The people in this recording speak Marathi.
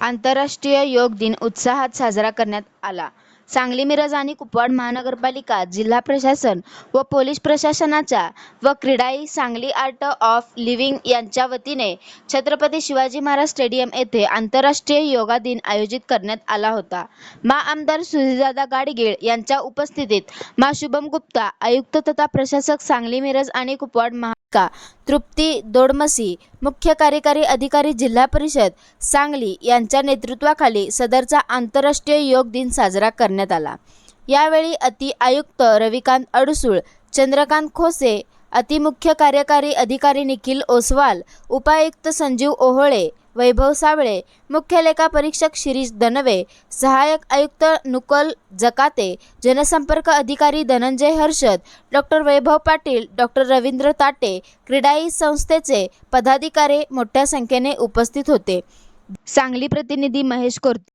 आंतरराष्ट्रीय योग दिन उत्साहात साजरा करण्यात आला. सांगली मिरज आणि कुपवाड महानगरपालिका, जिल्हा प्रशासन व पोलीस प्रशासनाच्या व CREDAI Sangli art of living यांच्या वतीने छत्रपती शिवाजी महाराज स्टेडियम येथे आंतरराष्ट्रीय योगा दिन आयोजित करण्यात आला होता. मा. आमदार सुधीदादा गाडगीळ यांच्या उपस्थितीत मा. शुभम गुप्ता, आयुक्त तथा प्रशासक सांगली मिरज आणि कुपवाड का तृप्ती दोडमसी, मुख्य कार्यकारी अधिकारी जिल्हा परिषद सांगली यांच्या नेतृत्वाखाली सदरचा आंतरराष्ट्रीय योग दिन साजरा करण्यात आला. यावेळी अति आयुक्त रविकांत अडसूळ, चंद्रकांत खोसे, अतिमुख्य कार्यकारी अधिकारी निखिल ओसवाल, उपायुक्त संजीव ओहोळे, वैभव साबळे, मुख्य लेखापरीक्षक शिरीष दनवे, सहाय्यक आयुक्त नुकल जकाते, जनसंपर्क अधिकारी धनंजय हर्षद, डॉक्टर वैभव पाटील, डॉक्टर रवींद्र ताटे, क्रीडाई संस्थेचे पदाधिकारी मोठ्या संख्येने उपस्थित होते. सांगली प्रतिनिधी महेश कोर्ते